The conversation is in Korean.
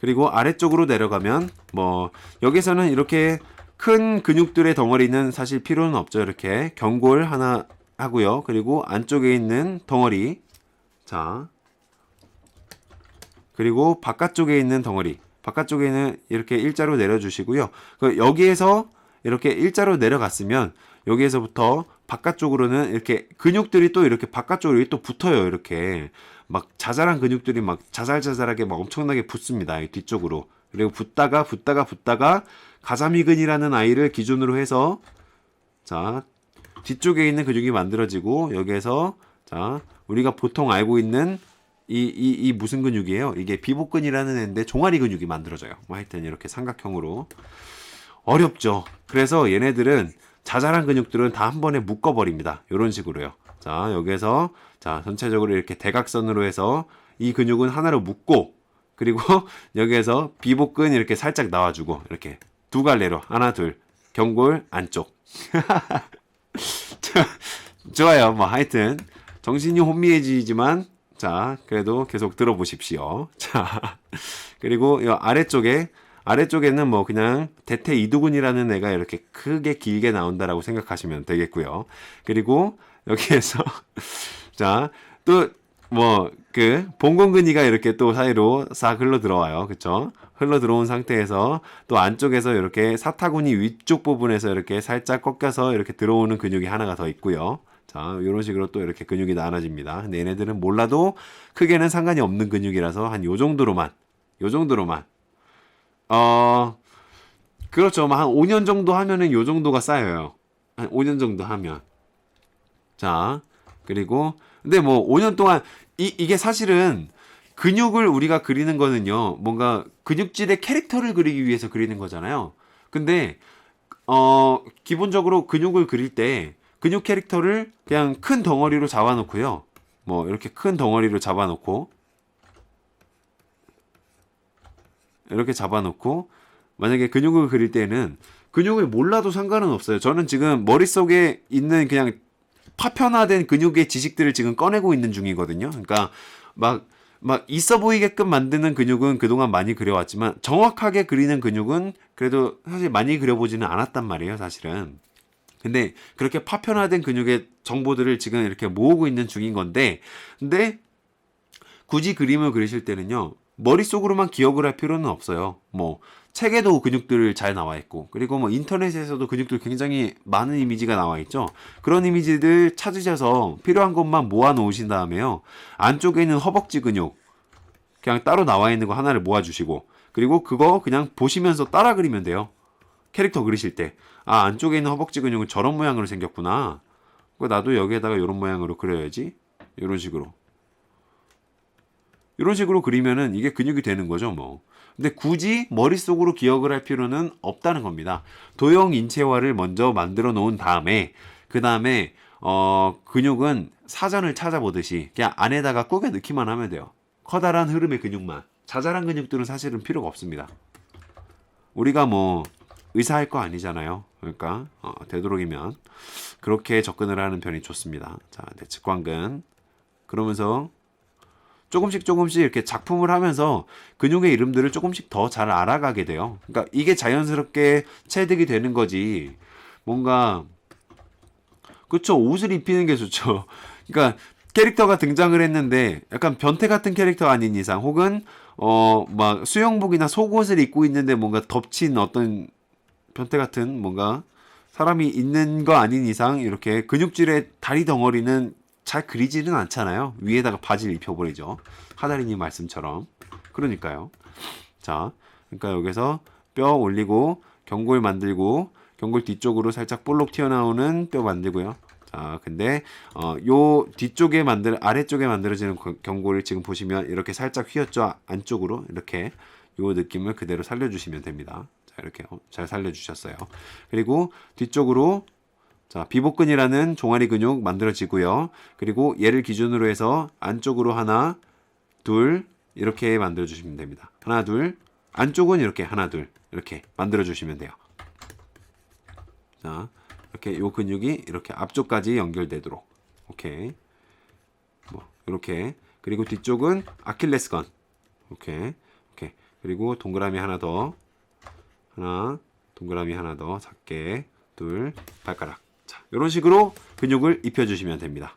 그리고 아래쪽으로 내려가면 뭐 여기서는 이렇게 큰 근육들의 덩어리는 사실 필요는 없죠. 이렇게 경골 하나 하고요. 그리고 안쪽에 있는 덩어리 자 그리고 바깥쪽에 있는 덩어리 바깥쪽에는 이렇게 일자로 내려주시고요. 그 여기에서 이렇게 일자로 내려갔으면 여기에서부터 바깥쪽으로는 이렇게 근육들이 또 이렇게 바깥쪽으로 또 붙어요. 이렇게 막 자잘한 근육들이 막 자잘자잘하게 막 엄청나게 붙습니다. 이 뒤쪽으로. 그리고 붙다가 붙다가 붙다가 가자미근이라는 아이를 기준으로 해서 자 뒤쪽에 있는 근육이 만들어지고 여기에서 자 우리가 보통 알고 있는 이, 이, 이 무슨 근육이에요? 이게 비복근이라는 애인데 종아리 근육이 만들어져요. 뭐 하여튼 이렇게 삼각형으로 어렵죠. 그래서 얘네들은 자잘한 근육들은 다 한 번에 묶어버립니다. 이런 식으로요. 자 여기에서 자 전체적으로 이렇게 대각선으로 해서 이 근육은 하나로 묶고 그리고 여기에서 비복근 이렇게 살짝 나와주고 이렇게 두 갈래로 하나 둘 경골 안쪽 자, 좋아요. 뭐 하여튼 정신이 혼미해지지만 자 그래도 계속 들어보십시오. 자 그리고 이 아래쪽에 아래쪽에는 뭐 그냥 대퇴 이두근이라는 애가 이렇게 크게 길게 나온다라고 생각하시면 되겠고요. 그리고 여기에서 자또 뭐 그 봉건근이가 이렇게 또 사이로 싹 흘러 들어와요. 그쵸? 흘러 들어온 상태에서 또 안쪽에서 이렇게 사타구니 위쪽 부분에서 이렇게 살짝 꺾여서 이렇게 들어오는 근육이 하나가 더 있고요. 자, 이런 식으로 또 이렇게 근육이 나눠집니다. 근데 얘네들은 몰라도 크게는 상관이 없는 근육이라서 한 요 정도로만, 요 정도로만. 어, 그렇죠. 뭐한 5년 정도 하면은 요 정도가 쌓여요. 한 5년 정도 하면. 자, 그리고, 근데 뭐 5년 동안, 이, 이게 사실은 근육을 우리가 그리는 거는요, 뭔가 근육질의 캐릭터를 그리기 위해서 그리는 거잖아요. 근데, 어, 기본적으로 근육을 그릴 때 근육 캐릭터를 그냥 큰 덩어리로 잡아놓고요. 뭐, 이렇게 큰 덩어리로 잡아놓고, 이렇게 잡아놓고, 만약에 근육을 그릴 때는 근육을 몰라도 상관은 없어요. 저는 지금 머릿속에 있는 그냥 파편화된 근육의 지식들을 지금 꺼내고 있는 중이거든요. 그러니까 막, 막 있어 보이게끔 만드는 근육은 그동안 많이 그려왔지만 정확하게 그리는 근육은 그래도 사실 많이 그려보지는 않았단 말이에요, 사실은. 근데 그렇게 파편화된 근육의 정보들을 지금 이렇게 모으고 있는 중인 건데, 근데 굳이 그림을 그리실 때는요, 머릿속으로만 기억을 할 필요는 없어요. 뭐, 책에도 근육들 잘 나와 있고, 그리고 뭐 인터넷에서도 근육들 굉장히 많은 이미지가 나와 있죠. 그런 이미지들 찾으셔서 필요한 것만 모아 놓으신 다음에요. 안쪽에 있는 허벅지 근육, 그냥 따로 나와 있는 거 하나를 모아 주시고, 그리고 그거 그냥 보시면서 따라 그리면 돼요. 캐릭터 그리실 때. 아, 안쪽에 있는 허벅지 근육은 저런 모양으로 생겼구나. 그 나도 여기에다가 이런 모양으로 그려야지. 이런 식으로. 이런 식으로 그리면은 이게 근육이 되는 거죠, 뭐. 근데 굳이 머릿속으로 기억을 할 필요는 없다는 겁니다. 도형 인체화를 먼저 만들어 놓은 다음에, 그 다음에, 어, 근육은 사전을 찾아보듯이 그냥 안에다가 꾸겨 넣기만 하면 돼요. 커다란 흐름의 근육만. 자잘한 근육들은 사실은 필요가 없습니다. 우리가 뭐, 의사 할 거 아니잖아요. 그러니까, 어, 되도록이면 그렇게 접근을 하는 편이 좋습니다. 자, 네, 직관근. 그러면서 조금씩 조금씩 이렇게 작품을 하면서 근육의 이름들을 조금씩 더 잘 알아가게 돼요. 그러니까 이게 자연스럽게 체득이 되는 거지. 뭔가 그쵸 옷을 입히는 게 좋죠. 그러니까 캐릭터가 등장을 했는데 약간 변태 같은 캐릭터 아닌 이상 혹은 어 막 수영복이나 속옷을 입고 있는데 뭔가 덮친 어떤 변태 같은 뭔가 사람이 있는 거 아닌 이상 이렇게 근육질의 다리 덩어리는 잘 그리지는 않잖아요. 위에다가 바지를 입혀버리죠. 하다리님 말씀처럼. 그러니까요. 자, 그러니까 여기서 뼈 올리고 경골 만들고 경골 뒤쪽으로 살짝 볼록 튀어나오는 뼈 만들고요. 자, 근데 어, 요 뒤쪽에 만들 아래쪽에 만들어지는 거- 경골을 지금 보시면 이렇게 살짝 휘었죠. 안쪽으로 이렇게 요 느낌을 그대로 살려주시면 됩니다. 자, 이렇게 어, 잘 살려주셨어요. 그리고 뒤쪽으로 자, 비복근이라는 종아리 근육 만들어지고요. 그리고 얘를 기준으로 해서 안쪽으로 하나, 둘 이렇게 만들어 주시면 됩니다. 하나, 둘. 안쪽은 이렇게 하나, 둘 이렇게 만들어 주시면 돼요. 자, 이렇게 요 근육이 이렇게 앞쪽까지 연결되도록. 오케이. 뭐 이렇게. 그리고 뒤쪽은 아킬레스건. 오케이. 오케이. 그리고 동그라미 하나 더. 하나, 동그라미 하나 더 작게. 둘, 발가락. 자, 이런 식으로 근육을 입혀 주시면 됩니다.